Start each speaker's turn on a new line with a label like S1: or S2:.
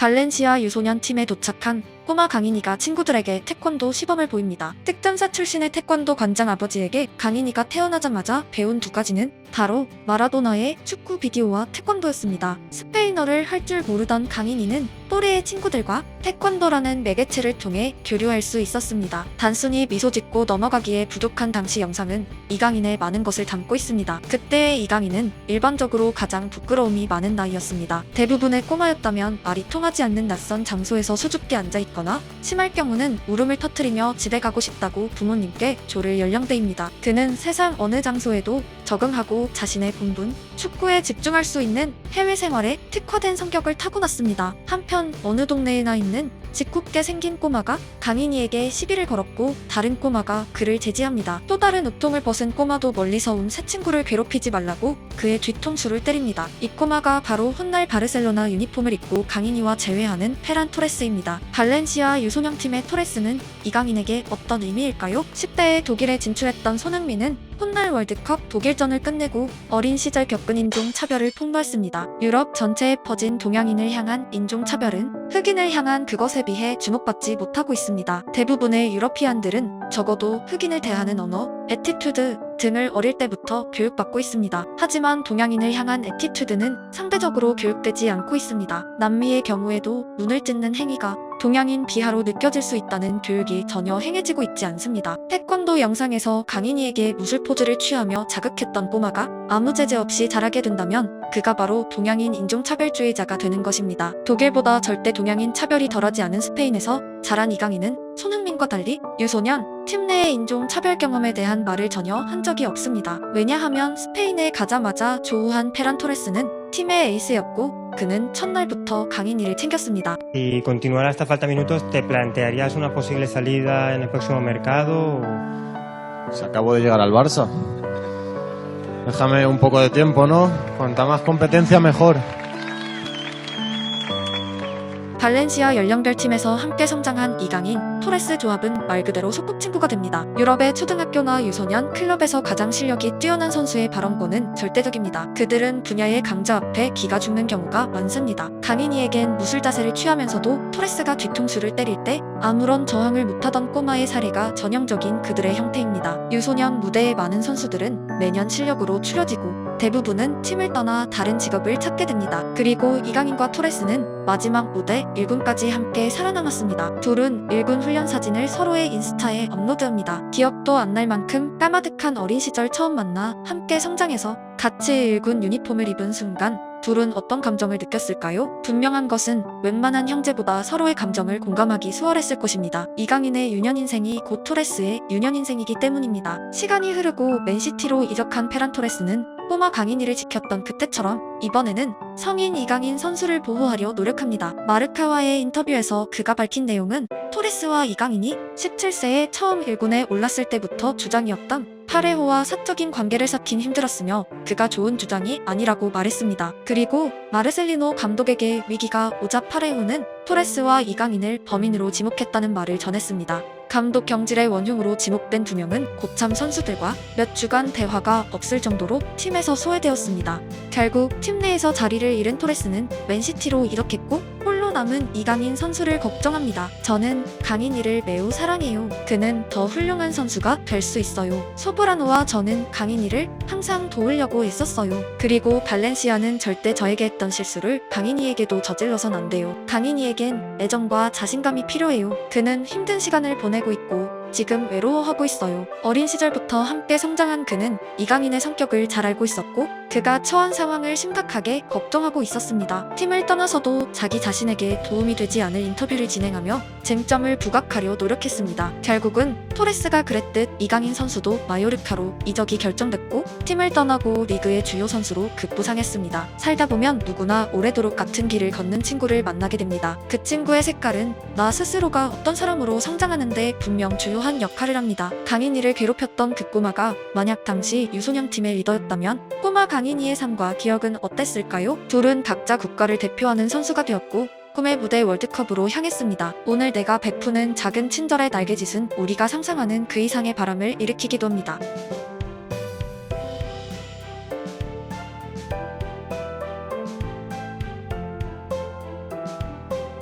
S1: 발렌시아 유소년 팀에 도착한 꼬마 강인이가 친구들에게 태권도 시범을 보입니다. 특전사 출신의 태권도 관장 아버지에게 강인이가 태어나자마자 배운 두 가지는 바로 마라도나의 축구 비디오와 태권도였습니다. 스페인어를 할 줄 모르던 강인이는 또래의 친구들과 태권도라는 매개체를 통해 교류할 수 있었습니다. 단순히 미소 짓고 넘어가기에 부족한 당시 영상은 이강인의 많은 것을 담고 있습니다. 그때의 이강인은 일반적으로 가장 부끄러움이 많은 나이였습니다. 대부분의 꼬마였다면 말이 통하지 않는 낯선 장소에서 수줍게 앉아있 거나 심할 경우는 울음을 터뜨리며 집에 가고 싶다고 부모님께 조를 연령대입니다. 그는 세상 어느 장소에도 적응하고 자신의 본분, 축구에 집중할 수 있는 해외 생활에 특화된 성격을 타고났습니다. 한편 어느 동네에나 있는 짓궂게 생긴 꼬마가 강인이에게 시비를 걸었고 다른 꼬마가 그를 제지합니다. 또 다른 우통을 벗은 꼬마도 멀리서 온 새 친구를 괴롭히지 말라고 그의 뒤통수를 때립니다. 이 꼬마가 바로 훗날 바르셀로나 유니폼을 입고 강인이와 재회하는 페란 토레스입니다. 발렌시아 유소년팀의 토레스는 이강인에게 어떤 의미일까요? 10대에 독일에 진출했던 손흥민은 훗날 월드컵 독일전을 끝내고 어린 시절 겪은 인종 차별을 폭로했습니다. 유럽 전체에 퍼진 동양인을 향한 인종 차별은 흑인을 향한 그것에 비해 주목받지 못하고 있습니다. 대부분의 유러피안들은 적어도 흑인을 대하는 언어, 에티튜드 등을 어릴 때부터 교육받고 있습니다. 하지만 동양인을 향한 에티튜드는 상대적으로 교육되지 않고 있습니다. 남미의 경우에도 눈을 찢는 행위가 동양인 비하로 느껴질 수 있다는 교육이 전혀 행해지고 있지 않습니다. 태권도 영상에서 강인이에게 무술 포즈를 취하며 자극했던 꼬마가 아무 제재 없이 자라게 된다면 그가 바로 동양인 인종차별주의자가 되는 것입니다. 독일보다 절대 동양인 차별이 덜하지 않은 스페인에서 자란 이강인은 손흥민과 달리 유소년, 팀 내의 인종 차별 경험에 대한 말을 전혀 한 적이 없습니다. 왜냐하면 스페인에 가자마자 조우한 페란 토레스는 팀의 에이스였고 그는 첫날부터 강인이를 챙겼습니다.
S2: Si continuara esta falta minutos, ¿te plantearías una posible salida en el próximo mercado? o-
S3: Se acabo de llegar al Barça. Déjame un poco de tiempo, ¿no? Cuanta más competencia, mejor.
S1: 발렌시아 연령별 팀에서 함께 성장한 이강인, 토레스 조합은 말 그대로 소꿉친구가 됩니다. 유럽의 초등학교나 유소년, 클럽에서 가장 실력이 뛰어난 선수의 발언권은 절대적입니다. 그들은 분야의 강자 앞에 기가 죽는 경우가 많습니다. 강인이에겐 무술 자세를 취하면서도 토레스가 뒤통수를 때릴 때 아무런 저항을 못하던 꼬마의 사례가 전형적인 그들의 형태입니다. 유소년 무대의 많은 선수들은 매년 실력으로 추려지고 대부분은 팀을 떠나 다른 직업을 찾게 됩니다. 그리고 이강인과 토레스는 마지막 무대 1군까지 함께 살아남았습니다. 둘은 1군 훈련 사진을 서로의 인스타에 업로드합니다. 기억도 안 날 만큼 까마득한 어린 시절 처음 만나 함께 성장해서 같이 1군 유니폼을 입은 순간 둘은 어떤 감정을 느꼈을까요? 분명한 것은 웬만한 형제보다 서로의 감정을 공감하기 수월했을 것입니다. 이강인의 유년 인생이 곧 토레스의 유년 인생이기 때문입니다. 시간이 흐르고 맨시티로 이적한 페란 토레스는 꼬마 강인이를 지켰던 그때처럼 이번에는 성인 이강인 선수를 보호하려 노력합니다. 마르카와의 인터뷰에서 그가 밝힌 내용은 토레스와 이강인이 17세에 처음 1군에 올랐을 때부터 주장이었던 파레호와 사적인 관계를 쌓긴 힘들었으며 그가 좋은 주장이 아니라고 말했습니다. 그리고 마르셀리노 감독에게 위기가 오자 파레호는 토레스와 이강인을 범인으로 지목했다는 말을 전했습니다. 감독 경질의 원흉으로 지목된 두 명은 고참 선수들과 몇 주간 대화가 없을 정도로 팀에서 소외되었습니다. 결국 팀 내에서 자리를 잃은 토레스는 맨시티로 이적했고 남은 이강인 선수를 걱정합니다. 저는 강인이를 매우 사랑해요. 그는 더 훌륭한 선수가 될 수 있어요. 소브라노와 저는 강인이를 항상 도우려고 애썼어요. 그리고 발렌시아는 절대 저에게 했던 실수를 강인이에게도 저질러선 안 돼요. 강인이에겐 애정과 자신감이 필요해요. 그는 힘든 시간을 보내고 있고 지금 외로워하고 있어요. 어린 시절부터 함께 성장한 그는 이강인의 성격을 잘 알고 있었고 그가 처한 상황을 심각하게 걱정하고 있었습니다. 팀을 떠나서도 자기 자신에게 도움이 되지 않을 인터뷰를 진행하며 쟁점을 부각하려 노력했습니다. 결국은 토레스가 그랬듯 이강인 선수도 마요르카로 이적이 결정됐고 팀을 떠나고 리그의 주요 선수로 급부상했습니다. 살다 보면 누구나 오래도록 같은 길을 걷는 친구를 만나게 됩니다. 그 친구의 색깔은 나 스스로가 어떤 사람으로 성장하는데 분명 주 요한 역할을 합니다. 강인이를 괴롭혔던 그 꼬마가 만약 당시 유소년 팀의 리더였다면 꼬마 강인이의 삶과 기억은 어땠을까요? 둘은 각자 국가를 대표하는 선수가 되었고 꿈의 무대 월드컵으로 향했습니다. 오늘 내가 베푸는 작은 친절의 날개짓은 우리가 상상하는 그 이상의 바람을 일으키기도 합니다.